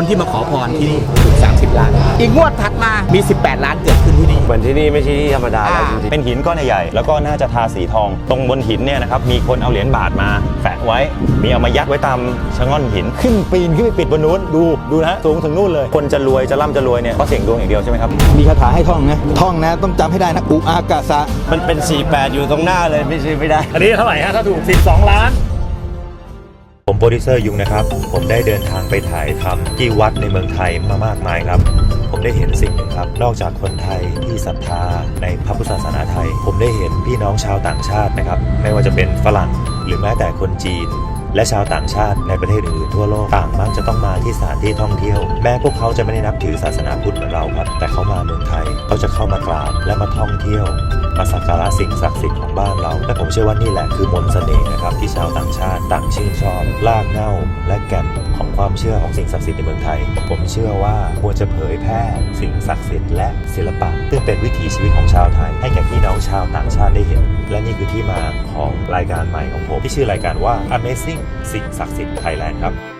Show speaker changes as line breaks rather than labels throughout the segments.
คนที่มาขอพรที่นี่ถูก30 ล้าน อีกงวดถัดมามี 18 ล้านเกิดขึ้นที่นี่
เหมือนที่นี่ไม่ใช่ที่ธรรมดาแล้วจริง
เป็นหินก้อนใหญ่ๆแล้วก็น่าจะทาสีทอง ตรงบนหินเนี่ยนะครับมีคนเอาเหรียญบาทมาแฝะไว้ มีเอามายัดไว้ตามชะง่อนหิน ขึ้นปีนขึ้นไปปิดบนนู้นดูดูนะสูงถึงนู่นเลย คนจะรวยจะร่ำจะรวยเนี่ยเพราะเสียงดวงอย่างเดียวใช่ไหมครับ
มีคาถาให้ท่องนะท่องนะต้องจำให้ได้นะอุอากาสะ
ๆมันเป็น 48 อยู่ตรงหน้าเลยไม่ใช่ไม่ได้
อันนี้เท่าไหร่ฮะถ้าถูก 12 ล้าน ผมโปรดิวเซอร์ยุงนะครับ ผมได้เดินทางไปถ่ายทำที่วัดในเมืองไทยมามากมายครับ ผมได้เห็นสิ่งหนึ่งครับ นอกจากคนไทยที่ศรัทธาในพระพุทธศาสนาไทย ผมได้เห็นพี่น้องชาวต่างชาตินะครับ ไม่ว่าจะเป็นฝรั่งหรือแม้แต่คนจีนและชาวต่างชาติในประเทศอื่นทั่วโลกต่างมักจะต้องมาที่สถานที่ท่องเที่ยว แม้พวกเขาจะไม่ได้นับถือศาสนาพุทธเหมือนเราครับ แต่เขามาเมืองไทยเขาจะเข้ามากราบและมาท่องเที่ยว มาสักการะสิ่งศักดิ์สิทธิ์ของบ้านเรา และผมเชื่อว่านี่แหละคือมนต์เสน่ห์นะครับที่ชาวต่างชาติต่างชื่นชอบลากเง้าและแก่นของความเชื่อของสิ่งศักดิ์สิทธิ์ในเมืองไทย ผมเชื่อว่าควรจะเผยแพร่สิ่งศักดิ์สิทธิ์และศิลปะซึ่งเป็นวิถีชีวิตของชาวไทย ให้แก่พี่น้องชาวต่างชาติได้เห็น และนี่คือที่มาของรายการใหม่ของผมที่ชื่อรายการว่า Amazing สิ่งศักดิ์สิทธิ์ไทยแลนด์ครับ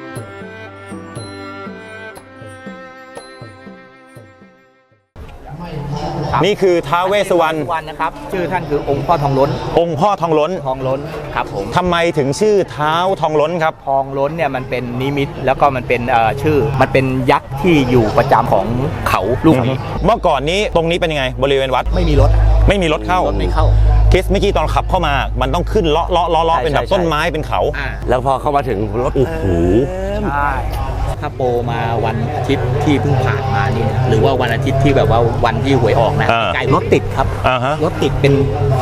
นี่คือท้าวเวสสุวรรณ
วันนะครับ ชื่อท่านคือองค์พ่อทองล้น
องค์พ่อทองล้น
ทองล้นครับผม
ทำไมถึงชื่อเท้าทองล้นครับ
ทองล้นเนี่ยมันเป็นนิมิตแล้วก็มันเป็นเอ่อชื่อ มันเป็นยักษ์ที่อยู่ประจำของเขาลูกหมี
เมื่อก่อนนี้ตรงนี้เป็นยังไง บริเวณวัด
ไม่มีรถ
ไม่มีรถเข้าร
ถไม่เข้า
คิสเมื่อกี้ตอนขับเข้ามา มันต้องขึ้นเลาะเลาะเลาะเลาะ
ใช่
เป็นแบบ
ใช่
ต้นไม้เป็นเขา
อ่า
แล้วพอเข้ามาถึงรถ
โอ้โห
ใช่ ถ้าโปรมาวันอาทิตย์ที่เพิ่งผ่านมานี่นะหรือว่าวันอาทิตย์ที่แบบว่าวันที่หวยออกนะ
อ่า
ไกลรถติดครับ
อ่าฮะ
รถติดเป็น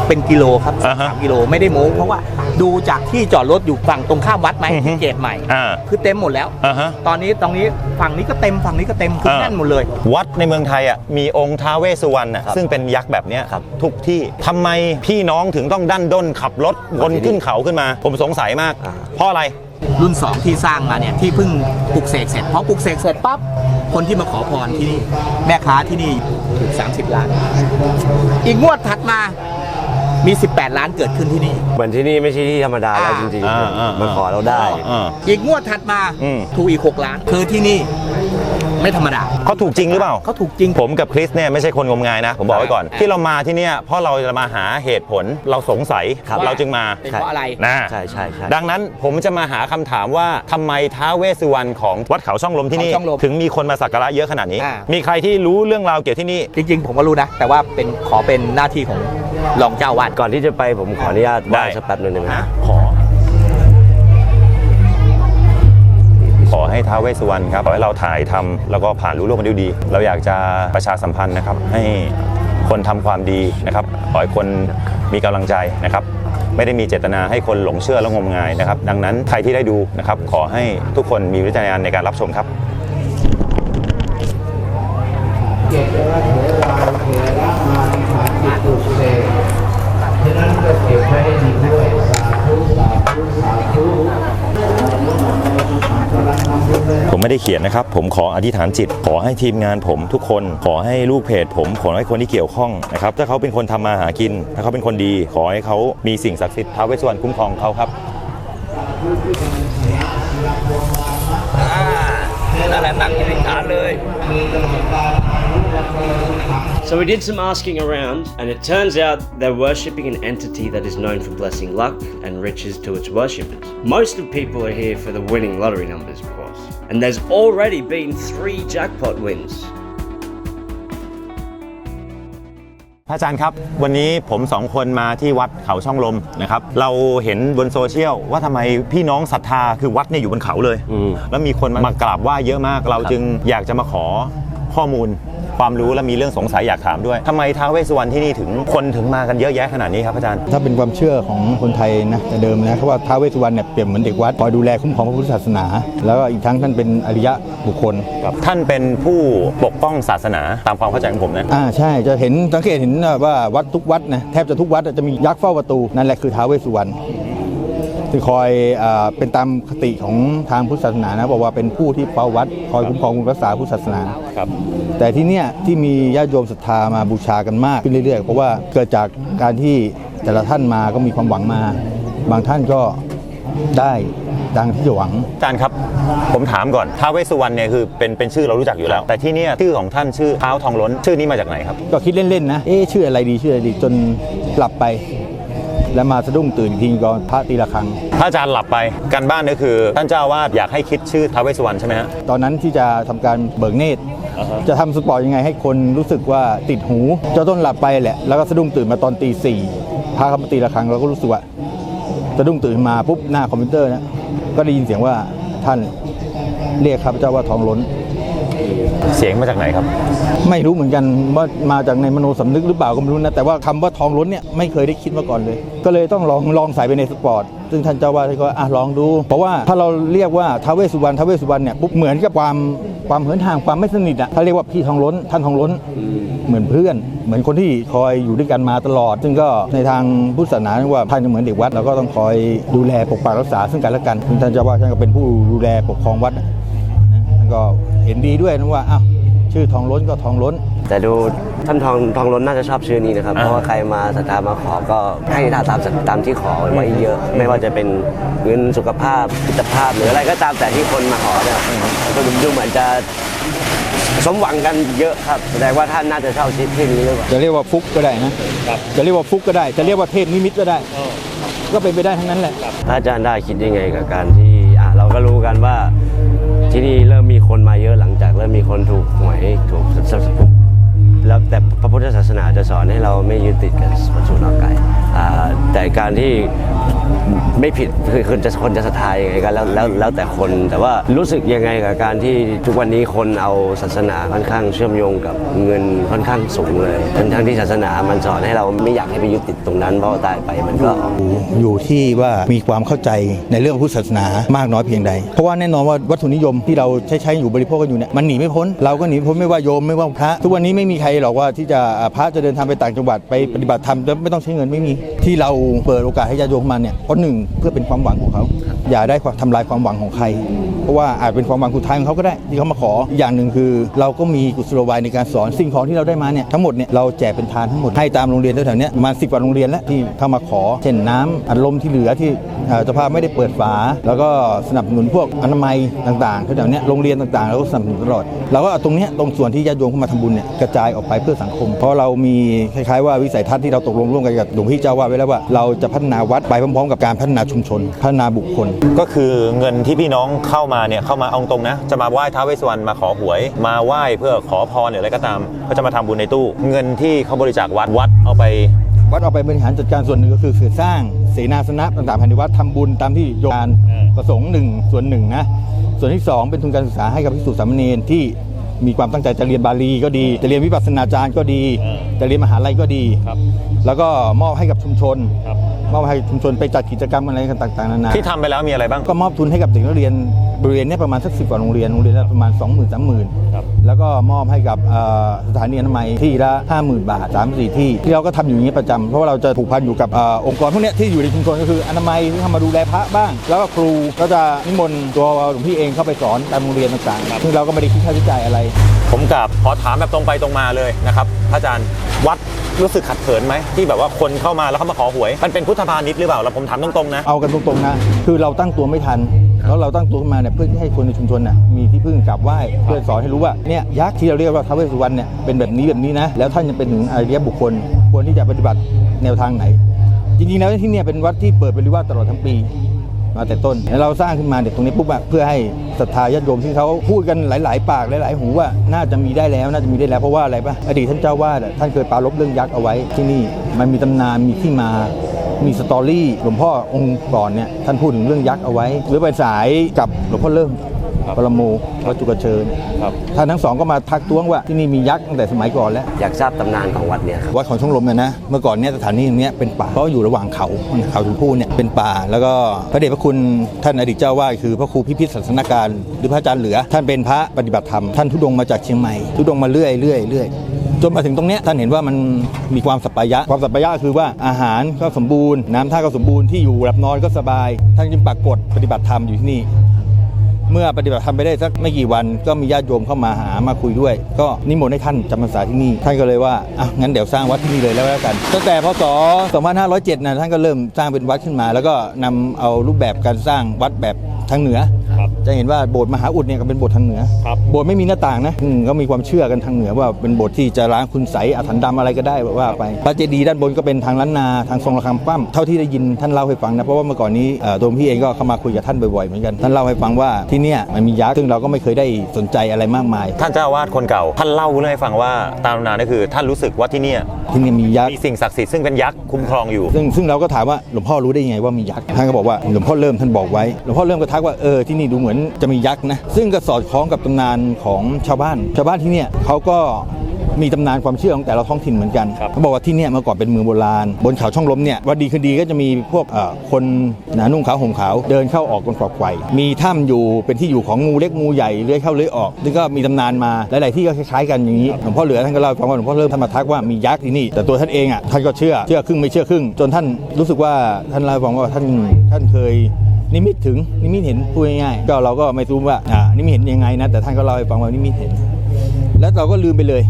เป็นกิโลครับ
อ่าฮะ
สามกิโลไม่ได้โม้เพราะว่าดูจากที่จอดรถอยู่ฝั่งตรงข้ามวัดไหม
อือฮึ
ที่เกตใหม่
อ่า
คือเต็มหมดแล้ว
อ่าฮะ
ตอนนี้ตรงนี้ฝั่งนี้ก็เต็มฝั่งนี้ก็เต็มคือแน่นหมดเลย
วัดในเมืองไทยอะมีองค์ท้าวเวสสุวรรณอะซึ่งเป็นยักษ์แบบเนี้ยทุกที่ทำไมพี่น้องถึงต้องดันด้นขับรถวนขึ้นเขาขึ้นมา ผมสงสัยมากเพราะอะไร
รุ่น 2 ที่สร้างมาเนี่ยที่เพิ่งปลุกเสกเสร็จพอปลุกเสกเสร็จปั๊บคนที่มาขอพรที่นี่แม่ค้าที่นี่ถูก 30 ล้าน อีกงวดถัดมามี 18 ล้านเกิดขึ้นที่นี่
เหมือนที่นี่ไม่ใช่ที่ธรรมดาแล้วจริง
อ่าอ่า
ๆมาขอเราได้
อ่า
อีกงวดถัดมา
อืม
ถูกอีก 6 ล้านคือที่นี่ ไม่ธรรมดา
เขาถูกจริงหรือเปล่า
เขาถูกจริง
ผมกับคริสเนี่ยไม่ใช่คนงมงายนะ ผมบอกไว้ก่อน ที่เรามาที่เนี่ยเพราะเราจะมาหาเหตุผลเราสงสัย
ครับ
เราจึงมา
เป็นเพราะอะไร
นะ
ใช่ใช่ใช่
ดังนั้นผมจะมาหาคำถามว่าทำไมท้าวเวสสุวรรณของวัดเขาช่องลมที่นี่
เขาช่องลม
ถึงมีคนมาสักการะเยอะขนาดนี้
อ่ามี
มีใครที่รู้เรื่องราวเกี่ยวที่นี่
จริง ๆ ผมก็รู้นะ แต่ว่าเป็นขอเป็นหน้าที่ของรองเจ้าวาด
ก่อนที่จะไปผมขออนุญาตไห
ได้
ว้สักแป๊บหนึงได้ไหม
ฮะ
ขอ ให้ท้าวเวสสุวรรณครับขอให้เราถ่ายทำแล้วก็ผ่านรู้โลกมาด้วยดี เราอยากจะประชาสัมพันธ์นะครับ ให้คนทำความดีนะครับขอให้คนมีกำลังใจนะครับไม่ได้มีเจตนาให้คนหลงเชื่อและงมงายนะครับ ดังนั้นใครที่ได้ดูนะครับ ขอให้ทุกคนมีวิจารณญาณในการรับชมครับ ไม่ได้เขียนนะครับ ผมขออธิษฐานจิต ขอให้ทีมงานผมทุกคน ขอให้ลูกเพจ ผมขอให้คนที่เกี่ยวข้องนะครับถ้าเขาเป็นคนทำมาหากิน ถ้าเขาเป็นคนดี ขอให้เขามีสิ่งศักดิ์สิทธิ์ท้าวเวสสุวรรณคุ้มครองเขาครับ
นั่นแหละนั่งอยู่ในฐานเลย
So we did some asking around, and it turns out they're worshipping an entity that is known for blessing luck and riches to its worshippers. Most of people are here for the winning lottery numbers. And there's already been three jackpot wins.
พระอาจารย์ครับ วันนี้ผมสองคนมาที่วัดเขาช่องลมนะครับ เราเห็นบนโซเชียลว่าทำไมพี่น้องศรัทธาคือวัดเนี่ยอยู่บนเขาเลย
อืม
แล้วมีคนมากราบไหว้เยอะมาก เราจึงอยากจะมาขอข้อมูล ความรู้และมีเรื่องสงสัยอยากถามด้วยทำไมท้าวเวสสุวรรณที่นี่ถึงคนถึงมากันเยอะแยะขนาดนี้ครับอาจารย์
ถ้าเป็นความเชื่อของคนไทยนะแต่เดิมนะเขาว่าท้าวเวสสุวรรณเนี่ยเปรียบเหมือนเด็กวัดคอยดูแลคุ้มครองพระพุทธศาสนา แล้วก็อีกทั้งท่านเป็นอริยะบุคคล
ท่านเป็นผู้ปกป้องศาสนาตามความเข้าใจของผมนะ
อ่าใช่จะเห็นสังเกตเห็นว่าวัดทุกวัดนะแทบจะทุกวัดจะมียักษ์เฝ้าประตูนั่นแหละคือท้าวเวสสุวรรณ คือคอยอาเป็นตามคติของทางพุทธศาสนานะบอกว่าเป็นผู้ที่เฝ้าวัดคอยคุ้มครองรักษาพุทธศาสนา
ครับ
แต่ที่เนี่ยที่มีญาติโยมศรัทธามาบูชากันมากขึ้นเรื่อยๆ เพราะว่าเกิดจากการที่แต่ละท่านมาก็มีความหวังมา บางท่านก็ได้ดังที่จะหวัง
อาจารย์ครับ ผมถามก่อนท้าวเวสสุวรรณเนี่ยคือเป็นเป็นชื่อเรารู้จักอยู่แล้ว แต่ที่เนี่ยชื่อของท่านชื่อท้าวทองล้น ชื่อนี้มาจากไหนครับ
ก็คิดเล่นๆนะเอ๊ะชื่ออะไรดีชื่ออะไรดีจนหลับไป แล้วมาสะดุ้งตื่นอีกทีก็พระตีละครัง
ถ้าอาจารย์หลับไปการบ้านก็คือ ท่านเจ้าอาวาดอยากให้คิดชื่อท้าวเวสสุวรรณใช่ไหมฮะ
ตอนนั้นที่จะทำการเบิกเนตรจะทำสปอร์ตยังไงให้คนรู้สึกว่าติดหูเจ้าต้นหลับไปแหละ แล้วก็สะดุ้งตื่นมาตอนตีสี่พาเขามาตีละครั้งเราก็รู้สึกว่าสะดุ้งตื่นมาปุ๊บหน้าคอมพิวเตอร์เนะก็ได้ยินเสียงว่าท่านเรียกข้าพเจ้าว่าทองล้น
เสียงมาจากไหนครับ
ไม่รู้เหมือนกันว่ามาจากในมโนสำนึกหรือเปล่าก็ไม่รู้นะแต่ว่าคำว่าทองล้นเนี่ยไม่เคยได้คิดมาก่อนเลย ก็เลยต้องลองลองใส่ไปในสปอร์ตซึ่งท่านเจ้าว่าท่ก็อะลองดู เพราะว่าถ้าเราเรียกว่าท้าวเวสุวรรณท้าวเวสุวรรณเนี่ยปุ๊บเหมือนกับความความเหินห่างความไม่สนิทอะถ้าเรียกว่าพี่ทองล้น ท่านทองล้นเหมือนเพื่อน เหมือนคนที่คอยอยู่ด้วยกันมาตลอด ซึ่งก็ในทางพุทธศาสนาว่าท่านจะเหมือนเด็กวัดเราก็ต้องคอยดูแลปกปักรักษาซึ่งกันและกันท่านเจ้าว่าท่านก็เป็นผู้ดูแลปกครองวัดนะท่านก็ เห็นดีด้วยนะว่าอ้าวชื่อทองล้นก็ทองล้น
แต่ดูท่านทองทองล้นน่าจะชอบชื่อนี้นะครับ เพราะว่าใครมาศรัทธามาขอก็ให้ตามตามตามที่ขอไว้เยอะ ไม่ว่าจะเป็นเงินสุขภาพมิตรภาพหรืออะไรก็ตามแต่ที่คนมาขอเนี่ยก็ดูเหมือนจะสมหวังกันเยอะครับแสดงว่าท่านน่าจะชอบชื่อนี้หรือเปล่า
จะเรียกว่าฟุกก็ได้นะจะเรียกว่าฟุกก็ได้ จะเรียกว่าเทพนิมิตก็ได้ ก็เป็นไปได้ทั้งนั้นแหละ
พระอาจารย์ได้คิดยังไงกับการที่อะเราก็รู้กันว่า ที่นี่เริ่มมีคนมาเยอะหลังจากเริ่มมีคนถูกหวยถูก แล้วแต่พระพุทธศาสนาจะสอนให้เราไม่ยึดติดกับวัตถุนอกกายแต่การที่ไม่ผิดคือคนจะคนจะศรัทธายังไงก็แล้วแล้วแล้วแต่คน แต่ว่ารู้สึกยังไงกับการที่ทุกวันนี้คนเอาศาสนาค่อนข้างเชื่อมโยงกับเงินค่อนข้างสูงเลยทั้งทั้งที่ศาสนามันสอนให้เราไม่อยากให้ไปยึดติดตรงนั้นเพราะตายไปมันก็
อยู่ที่ว่ามีความเข้าใจในเรื่องพุทธศาสนามากน้อยเพียงใด เพราะว่าแน่นอนว่าวัตถุนิยมที่เราใช้ใช้อยู่บริโภคกันอยู่เนี่ยมันหนีไม่พ้นเราก็หนีไม่พ้นไม่ว่าโยมไม่ว่าพระ ทุกวันนี้ไม่มีใครหรอกว่าที่จะพระจะเดินทางไปต่างจังหวัดไปปฏิบัติธรรมแล้วไม่ต้องใช้เงินไม่มี ที่เราเปิดโอกาสให้ญาติโยมมาเนี่ยเพราะหนึ่งเพื่อเป็นความหวังของเขา อย่าได้ทำลายความหวังของใคร เพราะว่าอาจเป็นความหวังสุดท้ายของเขาก็ได้ที่เขามาขออย่างหนึ่งคือ เราก็มีกุศโลบายในการสอนสิ่งของที่เราได้มาเนี่ยทั้งหมดเนี่ยเราแจกเป็นทานทั้งหมดให้ตามโรงเรียนแถวๆนี้มาสิบกว่าโรงเรียนแล้วที่เข้ามาขอ เช่นน้ำอัดลมที่เหลือที่เจ้าภาพไม่ได้เปิดฝา แล้วก็สนับสนุนพวกอนามัยต่างๆแถวๆนี้โรงเรียนต่างๆเราก็สนับสนุนตลอดเราก็เอาตรงนี้ตรงส่วนที่ญาติโยมเข้ามาทำบุญเนี่ยกระจายออกไปเพื่อสังคม เพราะเรามีคล้ายๆว่าวิสัยทัศน์ที่เราตกลงร่วมกันกับหลวงพี่เจ้าว่าไว้แล้วว่าเราจะพัฒนาวัดไปพร้อมๆ กับการพัฒนาชุมชน พัฒนาบุคคล
ก็คือเงินที่พี่น้องเข้ามาเนี่ยเข้ามาเอาตรงนะ จะมาไหว้ท้าวเวสสุวรรณมาขอหวย มาไหว้เพื่อขอพรหรืออะไรก็ตามก็จะมาทำบุญในตู้ เงินที่เขาบริจาควัดวัดเอาไป
วัดเอาไปบริหารจัดการส่วนหนึ่งก็คือคือสร้างเสนาสนะต่างๆภายในวัดทำบุญตามที่โยมการ
อืม
ประสงค์หนึ่งส่วนหนึ่งนะส่วนที่สองเป็นทุนการศึกษาให้กับภิกษุสามเณรที่ มีความตั้งใจจะเรียนบาลีก็ดี จะเรียนวิปัสสนาจารย์ก็ดี จะเรียนมหาลัยก็ดี
ครับ
แล้วก็มอบให้กับชุมชน
ครับ
มอบให้ชุมชนไปจัดกิจกรรมอะไรกันต่างๆนานา
ที่ทำไปแล้วมีอะไรบ้าง
ก็มอบทุนให้กับเด็กนักเรียนบริเวณเนี้ประมาณสักสิบกว่าโรงเรียนโรงเรียนละประมาณ 2 0 0 0 0 3 0 0 0
ครับ
แล้วก็มอบให้กับเอ่อสถานีอนามัยที่ละ 50,000 บาท3 4ที่ที่เราก็ทำอยู่อย่างนี้ประจำเพราะว่าเราจะผูกพันอยู่กับเออองค์กรพวกเนี้ยที่อยู่ในชุมชนก็คืออนามัยที่เข้ามาดูแลพระบ้าง แล้วก็ครูก็จะนิมนต์ตัวหลวงพี่เองเข้าไปสอนตามโรงเรียนต่างๆซึ่งเราก็ไม่ได้คิดค่าใช้จ่ายอะไร
ผมกับขอถามแบบตรงไปตรงมาเลยนะครับพระอาจารย์วัดรู้สึกขัดเขินไหมที่แบบว่าคนเข้ามาแล้วเขามาขอหวย มันเป็นพุทธพาณิชย์หรือเปล่าแล้วผมถามตรงๆนะ
เอากันตรงๆนะคือเราตั้งตัวไม่ทัน แล้วเราตั้งตัวขึ้นมาเนี่ยเพื่อที่ให้คนในชุมชนน่ะมีที่พึ่งกราบไหว้เพื่อสอนให้รู้ว่าเนี่ยยักษ์ที่เราเรียกว่าท้าวเวสสุวรรณเนี่ยเป็นแบบนี้แบบนี้นะแล้วท่านยังเป็นถึงอริยบุคคล ควรที่จะปฏิบัติแนวทางไหน จริงๆแล้วที่เนี่ยเป็นวัดที่เปิดบริวารตลอดทั้งปี มาแต่ต้นแล้วเราสร้างขึ้นมาเด็กตรงนี้ปุ๊บอะเพื่อให้ศรัทธาญาติโยมที่เขาพูดกันหลาย ๆ ปากหลาย ๆ หูว่าน่าจะมีได้แล้วน่าจะมีได้แล้วเพราะว่าอะไรปะอดีตท่านเจ้าวาดท่านเคยปราลบเรื่องยักษ์เอาไว้ที่นี่มันมีตำนานมีที่มามีสตอรี่หลวงพ่อองค์ก่อนเนี่ยท่านพูดถึงเรื่องยักษ์เอาไว้ หรือไปสายกับหลวงพ่อเริ่ม ปรโมวัจจุกเชิญ
ครับ
ท่านทั้งสองก็มาทักท้วงว่าที่นี่มียักษ์ตั้งแต่สมัยก่อนแล้ว
อยากทราบตำนานของวัดเนี่ยครับ
วัดของช่องลมเนี่ยนะเมื่อก่อนเนี่ยสถานที่ตรงเนี้ยเป็นป่าเพราะอยู่ระหว่างเขาเขาชมพู่เนี่ยเป็นป่า แล้วก็พระเดชพระคุณท่านอดีตเจ้าวาดคือพระครูพิพิธศาสนการหรือพระอาจารย์เหลือ ท่านเป็นพระปฏิบัติธรรมท่านทุดงค์มาจากเชียงใหม่ทุดงค์มาเรื่อยเรื่อยเรื่อยจนมาถึงตรงเนี้ยท่านเห็นว่ามันมีความสัปปายะ ความสัปปายะคือว่าอาหารก็สมบูรณ์ น้ำท่าก็สมบูรณ์ที่อยู่หลับนอนก็สบาย ท่านจึงปรากฏปฏิบัติธรรมอยู่ที่นี่เเมื่อปฏิบัติธรรมไปได้สักไม่กี่วัน ก็มีญาติโยมเข้ามาหามาคุยด้วย ก็นิมนต์ให้ท่านจำพรรษาที่นี่ ท่านก็เลยว่าอะงั้นเดี๋ยวสร้างวัดที่นี่เลยแล้วกันตั้งแต่พศ 2507นะท่านก็เริ่มสร้างเป็นวัดขึ้นมา แล้วก็นำเอารูปแบบการสร้างวัดแบบทางเหนือ
ครับ
จะเห็นว่าโบสถ์มหาอุดเนี่ยก็เป็นโบสถ์ทางเหนือ
ครับ
โบสถ์ไม่มีหน้าต่างนะอืมก็มีความเชื่อกันทางเหนือว่าเป็นโบสถ์ที่จะล้างคุณใสยอาถรรพ์ดำอะไรก็ได้ว่าไปพระเจดีย์ด้านบนก็เป็นทางล้านนาทางทรงระฆังปั้มเท่าที่ได้ยินท่านเล่าให้ฟังนะเพราะว่าเมื่อก่อนนี้เอ่อตัวพี่เองก็เข้ามาคุยกับท่านบ่อยๆเหมือนกันท่านเล่าให้ฟังว่าที่เนี่ยมันมียักษ์ซึ่งเราก็ไม่เคยได้สนใจอะไรมากมาย
ท่านเจ้าอาวาสคนเก่า ท่านเล่าเรื่องให้ฟังว่าตามตำนานก็คือ ท่านรู้สึกว่าที่เนี่ย
ที่นี่มียักษ์
มีสิ่งศักดิ์สิทธิ์ซึ่งเป็นยักษ์คุ้มครองอยู่
ซึ่งซึ่งเราก็ถามว่าหลวงพ่อรู้ได้ยังไงว่ามียักษ์ท่านก็บอกว่าหลวงพ่อเริ่มท่านบอกไว้หลวงพ่อเริ่มก็ทักว่าเออที่นี่ดูเหมือนจะมียักษ์นะซึ่งก็สอดคล้องกับตำนานของชาวบ้าน ชาวบ้านที่เนี่ยเขาก็ มีตำนานความเชื่อของแต่ละท้องถิ่นเหมือนกัน
ครับ
เขาบอกว่าที่เนี่ยเมื่อก่อนเป็นเมืองโบราณ บนเขาช่องลมเนี่ยวันดีคืนดีก็จะมีพวกเอ่อคนหนานุ่งขาวห่มขาวเดินเข้าออกบนฝักไฟมีถ้ำอยู่เป็นที่อยู่ของงูเล็กงูใหญ่เลื้อยเข้าเลื้อยออกซึ่งก็มีตำนานมาหลายๆที่ก็คล้ายๆกันอย่างนี้หลวงพ่อเหลือท่านก็เล่าให้ฟังว่าหลวงพ่อเริ่มท่านมาทักว่ามียักษ์ที่นี่แต่ตัวท่านเองอะท่านก็เชื่อเชื่อครึ่งไม่เชื่อครึ่ง จนท่านรู้สึกว่าท่านเล่าให้ฟังว่าท่านท่านเคย นิมิตถึงนิมิตเห็นพูดง่ายๆก็เราก็ไม่รู้ว่าอ่านิมิตเห็นยังไงนะแต่ท่านก็เล่าให้ฟังว่านิมิตเห็น แล้วเราก็ลืมไปเลย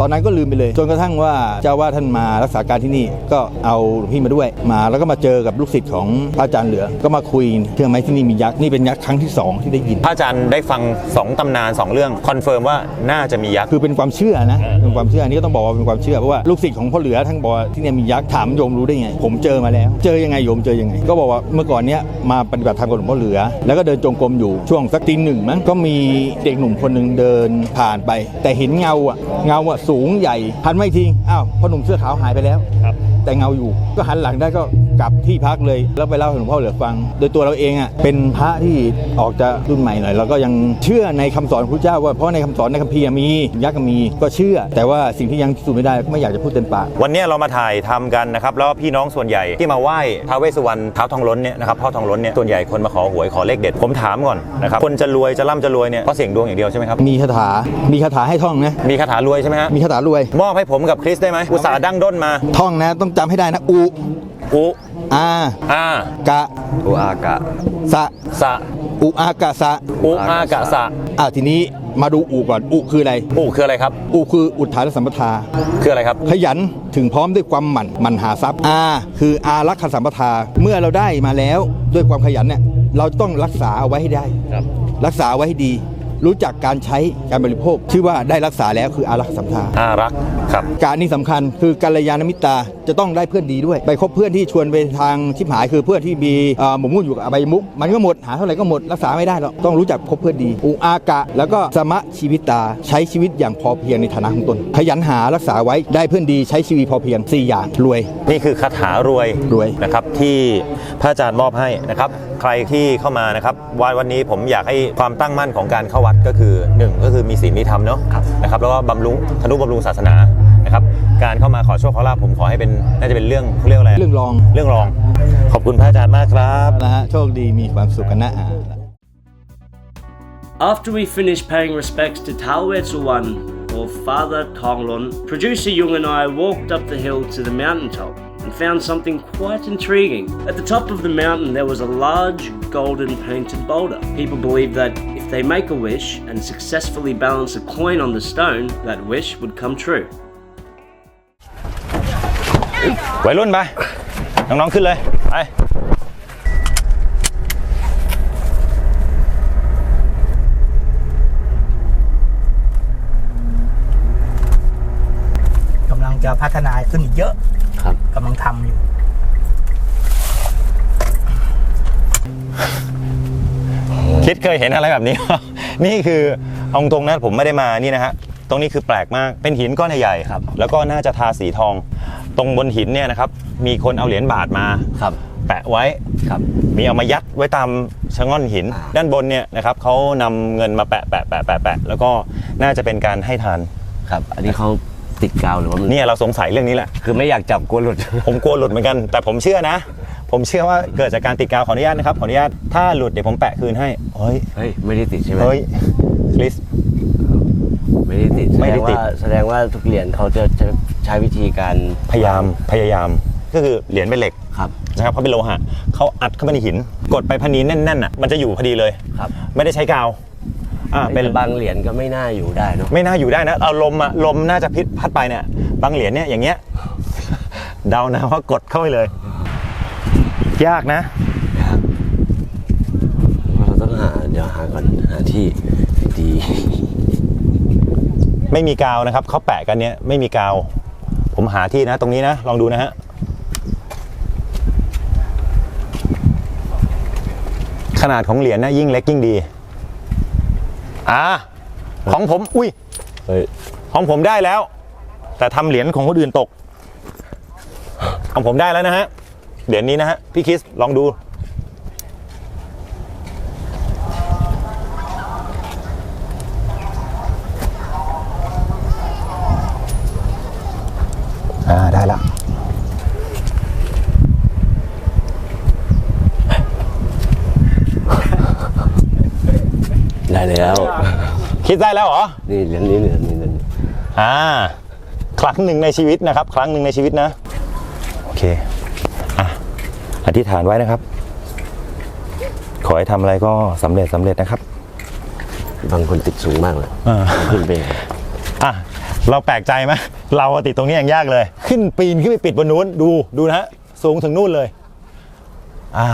ตอนนั้นก็ลืมไปเลย จนกระทั่งว่าเจ้าว่าท่านมารักษาการที่นี่ก็เอาหลวงพี่มาด้วยมา แล้วก็มาเจอกับลูกศิษย์ของพระอาจารย์เหลือ ก็มาคุยเชื่อไหมที่นี่มียักษ์นี่เป็นยักษ์ครั้งที่สองที่ได้ยิน
พระอาจารย์ได้ฟัง 2ตำนาน 2 เรื่องคอนเฟิร์มว่าน่าจะมียักษ์
คือเป็นความเชื่อนะเป็นความเชื่ออันนี้ก็ต้องบอกว่าเป็นความเชื่อเพราะว่าลูกศิษย์ของพ่อเหลือท่านบอกว่าที่เนี่ยมียักษ์ถามโยมรู้ได้ไง ผมเจอมาแล้ว เจอยังไงโยมเจอยังไง ก็บอกว่าเมื่อก่อนเนี้ยมาปฏิบัติธรรมกับหลวงพ่อเหลือ แล้วก็เดินจงกรมอยู่ช่วงสักตีหนึ่งมั้งก็มีเด็กหนุ่มคนหนึ่งเดินผ่านไป แต่เห็นเงาอะเงาอะสูงใหญ่หันไม่ทิ้งอ้าวพ่อหนุ่มเสื้อขาวหายไปแล้ว
ครับ
แต่เงาอยู่ ก็หันหลังได้ก็กลับที่พักเลย แล้วไปเล่าให้หลวงพ่อเหลือฟัง โดยตัวเราเองอะเป็นพระที่ออกจะรุ่นใหม่หน่อยเราก็ยังเชื่อในคำสอนของพระเจ้าว่าเพราะในคำสอนในคัมภีร์มียักษ์ก็มีก็เชื่อ แต่ว่าสิ่งที่ยังพิสูจน์ไม่ได้ก็ไม่อยากจะพูดเต็มปาก
วันนี้เรามาถ่ายทำกันนะครับแล้วพี่น้องส่วนใหญ่ที่มาไหว้ท้าวเวสสุวรรณท้าวทองล้นเนี่ยนะครับพ่อทองล้นเนี่ยส่วนใหญ่คนมาขอหวยขอเลขเด็ดผมถามก่อนนะครับคนจะรวยจะร่ำจะรวยเนี่ยเพราะเสียงดวงอย่างเดียวใช่ไหมครับ
มีคาถามีคาถาให้ท่องนะ
มีคาถารวยใช่ไหมฮะ
มีคาถารวย
มอบให้ผมกับคริสได้ไหมอุตส่าห์ดั้งด้นมา
ท่องนะต้องจำให้ได้นะ อุ
อุ
อา
อากะ
อุอากะ
สะ
สะ
อุอากะสะ
อุอากะสะ
อะทีนี้มาดูอุก่อน อุคืออะไร
อุคืออะไรครับ
อุคืออุทานสัมปทา
คืออะไรครับ
ขยันถึงพร้อมด้วยความหมั่นหมั่นหาทรัพย์อาคืออารักขสัมปทา เมื่อเราได้มาแล้วด้วยความขยันเนี่ย เราต้องรักษาเอาไว้ให้ได้
ครับ
รักษาไว้ให้ดี รู้จักการใช้การบริโภค ชื่อว่าได้รักษาแล้วคืออารักขสัมปทา
อารักษ์ครับ
การนี้สำคัญคือกัลยาณมิตราจะต้องได้เพื่อนดีด้วย ไปคบเพื่อนที่ชวนไปทางชิบหายคือเพื่อนที่มีเอ่อหมกมุ่นอยู่กับอบายมุกมันก็หมดหาเท่าไหร่ก็หมดรักษาไม่ได้หรอกต้องรู้จักคบเพื่อนดี อุอากะ แล้วก็สมะชีวิตตาใช้ชีวิตอย่างพอเพียงในฐานะของตนขยันหารักษาไว้ได้เพื่อนดีใช้ชีวิตพอเพียงสี่อย่างรวย
นี่คือคาถารวย
รวย
นะครับที่พระอาจารย์มอบให้นะครับ ใครที่เข้ามานะครับวันวันนี้ผมอยากให้ความตั้งมั่นของการเข้าวัดก็คือหนึ่งก็คือมีศีลมีธรรมเนาะนะครับแล้วก็บำรุงธนุบำรุงศาสนานะครับการเข้ามาขอโชคขอลาภผมขอให้เป็นน่าจะเป็นเรื่องเขาเรียกว่าอะไร
เรื่องรอง
เรื่องรอง ขอบคุณพระอาจารย์มากครับ
นะฮะโชคดีมีความสุขกันนะอ่า
After we finished paying respects to Talwet Suwan, or Father Tonglun, producer Jung and I walked up the hill to the mountaintop and found something quite intriguing. At the top of the mountain, there was a large golden painted boulder. People believe that if they make a wish and successfully balance a coin on the stone, that wish would come true.
วัยรุ่นไป น้อง ๆ ขึ้นเลย ไป
กำลังจะพัฒนาขึ้นอีกเยอะ
ครับ
กำลังทำอยู่
คิดเคยเห็นอะไรแบบนี้ นี่คือเอาตรงๆนะผมไม่ได้มานี่นะฮะตรงนี้คือแปลกมากเป็นหินก้อนใหญ่ๆ
ครับ
แล้วก็น่าจะทาสีทอง ตรงบนหินเนี่ยนะครับ มีคนเอาเหรียญบาทมา
ครับ
แปะไว้
ครับ
มีเอามายัดไว้ตามชะง่อนหิน
อ่า
ด้านบนเนี่ยนะครับเขานำเงินมาแปะแปะแปะแปะแปะแล้วก็น่าจะเป็นการให้ทาน
ครับ อันนี้เขาติดกาวหรือว่ามัน
เนี่ยเราสงสัยเรื่องนี้แหละ
คือไม่อยากจับกลัวหลุด
ผมกลัวหลุดเหมือนกัน แต่ผมเชื่อนะ ผมเชื่อว่าเกิดจากการติดกาวขออนุญาตนะครับขออนุญาตถ้าหลุดเดี๋ยวผมแปะคืนให้เฮ้ย
เฮ้ยไม่ได้ติดใช่ไหม
เฮ้ยคริส
ไม่ได้ติด
ไม่ได้ติด
แสงว่าแสดงว่าทุกเหรียญเขาจะจะใช้วิธีการ
พยายามพยายามก็คือเหรียญเป็นเหล็ก
ครับ
นะครับเขาเป็นโลหะเขาอัดเข้าไปในหิน กดไปพอนีแน่นๆอะมันจะอยู่พอดีเลย
ครับ
ไม่ได้ใช้กาวอ่า
เป็
เป็นน
บางเหรียญก็ไม่น่าอยู่ได้เนอะ
ไม่น่าอยู่ได้นะเอาลมอะลมน่าจะพิษพัดไปเนี่ยบางเหรียญเนี่ยอย่างเงี้ยเดานะว่ากดเข้าไปเลย ยากนะ
เราต้องหาเดี๋ยวหาก่อนหาที่ดี
ไม่มีกาวนะครับเขาแปะกันเนี่ยไม่มีกาว ผมหาที่นะ ตรงนี้นะ ลองดูนะฮะขนาดของเหรียญนะยิ่งเล็กยิ่งดี อ่า ของผม อุ้ย
เฮ้ย
ของผมได้แล้ว แต่ทำเหรียญของคนอื่นตก ของผมได้แล้วนะฮะ เหรียญนี้นะฮะ พี่คริสลองดู อ่า ได้แล้ว
ได้แล้ว
คิดได้แล้วเหรอ
นี่เหรียญนี้เหรียญนี้เหรียญนี้
อ่า ครั้งหนึ่งในชีวิตนะครับ ครั้งหนึ่งในชีวิตนะ โอเคอะอ ธิษฐานไว้นะครับ ขอให้ทำอะไรก็สำเร็จสำเร็จนะครับ
บางคนติดสูงมากเลย
อ่า
ขึ้นไป
อะเราแปลกใจไหมเราอะติดตรงนี้ยังยากเลย ขึ้นปีนขึ้นไปปิดบนนู้นดูดูนะฮะสูงถึงนู่นเลย อ่า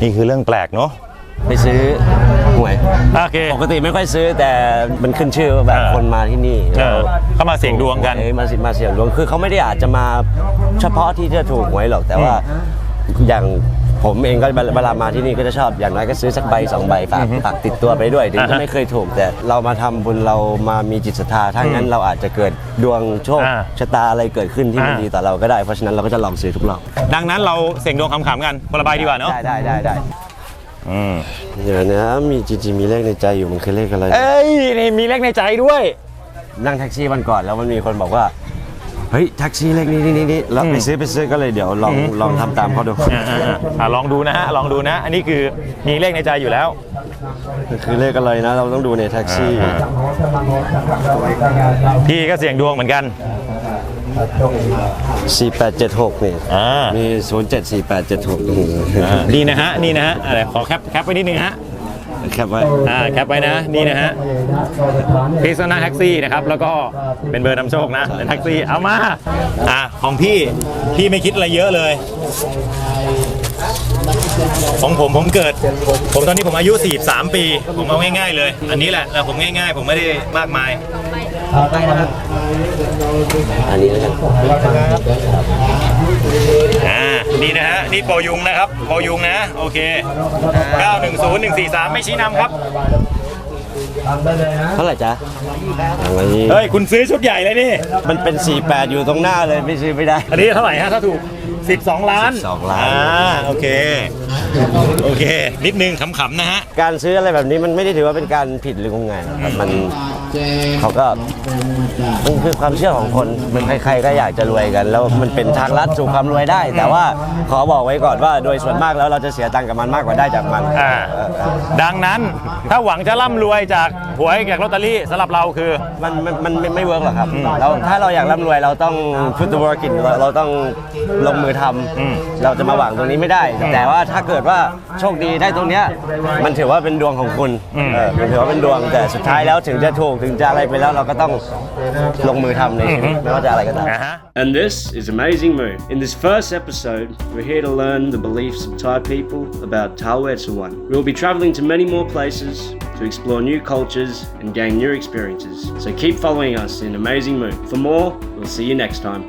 นี่คือเรื่องแปลกเนาะ
ไปซื้อหวย
โอเค
ปกติไม่ค่อยซื้อแต่มันขึ้นชื่อว่าแบบ
เออ
คนมาที่นี่
เออเข้ามาเสี่ยงดวงกัน
เออมาสิมาเสี่ยงดวงคือเขาไม่ได้อาจจะมาเฉพาะที่จะถูกหวยหรอกแต่ว่า อย่างผมเองก็เวลามาที่นี่ก็จะชอบอย่างน้อยก็ซื้อสักใบสองใบฝากฝากติดตัวไปด้วยถึง
อ่า
จะ
ฮะ
ไม่เคยถูก แต่เรามาทำบุญเรามามีจิตศรัทธาถ้างั้นเราอาจจะเกิดดวงโชค
อ่า
ชะตาอะไรเกิดขึ้นที่มัน
อ่า
ดีต่อเราก็ได้เพราะฉะนั้นเราก็จะลองซื้อทุกรอบ
ดังนั้นเราเสี่ยงดวงขำๆกันคนละใบดีกว่าเนาะ
ได้ได้ได้ได้
อืม
เดี๋ยวนะมีจริงๆมีเลขในใจอยู่มันคือเลขอะไร
เอ้ยนี่มีเลขในใจด้วย
นั่งแท็กซี่วันก่อนแล้วมันมีคนบอกว่า เฮ้ยแท็กซี่เลขนี้นี่นี่นี่แล้วไปซื้อไปซื้อก็เลยเดี๋ยวลองลองทำตามเขาดู
อ่าอ่าอ่าอ่าลองดูนะฮะลองดูนะ อันนี้คือมีเลขในใจอยู่แล้ว
คือเลขอะไรนะ เราต้องดูในแท็กซี่
อ่า พี่ก็เสี่ยงดวงเหมือนกัน
4876นี่
อ่า
มี 074876
อ่านี่นะฮะนี่นะฮะอะไรขอแคปแคปไว้นิดนึงฮะ
แคปไว้
อ่าแคปไว้นะนี่นะฮะพี่ก็นั่งแท็กซี่นะครับแล้วก็เป็นเบอร์นำโชคนะเป็นแท็กซี่เอามาอ่าของพี่พี่ไม่คิดอะไรเยอะเลย ของผมผมเกิด ผมตอนนี้ผมอายุ 43 ปี ผมเอาง่ายๆเลย อันนี้แหละแล้วผมง่ายๆ ผมไม่ได้มากมาย
อันนี้แล้วกัน
อ่า นี่นะฮะนี่โปรยุงนะครับโปรยุงนะโอเค 910 143 ไม่ชี้นำครับ
เท่าไหร่จ๊ะอะไรนี่
เฮ้ย คุณซื้อชุดใหญ่เลยนี่
มันเป็น 48 อยู่ตรงหน้าเลยไม่ซื้อไม่ได้
อันนี้เท่าไหร่ฮะถ้าถูก 12 ล้าน
12ล้าน
อ่าโอเค โอเค นิดนึงขำๆนะฮะ
การซื้ออะไรแบบนี้มันไม่ได้ถือว่าเป็นการผิดหรืองมงายนะครับมัน เขาก็มันคือความเชื่อของคนมันใครๆก็อยากจะรวยกัน แล้วมันเป็นทางลัดสู่ความรวยได้ แต่ว่าขอบอกไว้ก่อนว่าโดยส่วนมากแล้วเราจะเสียตังค์กับมันมากกว่าได้จากมัน
อ่า
เออเออ
ดังนั้นถ้าหวังจะร่ำรวยจากหวยจากลอตเตอรี่สำหรับเราคือ
มันมันมันมันไม่เวิร์กหรอกครับเราถ้าเราอยากร่ำรวยเราต้อง put the work in เราเราต้องลงมือท
อืมำ
เราจะมาหวังตรงนี้ไม่ได้ แต่ว่าถ้าเกิดว่าโชคดีได้ตรงเนี้ยมันถือว่าเป็นดวงของคุณเออมันถือว่าเป็นดวงแต่สุดท้ายแล้วถึงจะถูก ถึงจะอะไรไปแล้วเราก็ต้องลงมือทำในชีวิตไม่ว่าจะอะไรก็ตาม
อ่าฮะ
And this is Amazing Moon. In this first episode, we're here to learn the beliefs of Thai people about Tawet Sawan. We'll be traveling to many more places to explore new cultures and gain new experiences. So keep following us in Amazing Moon. For more, we'll see you next time.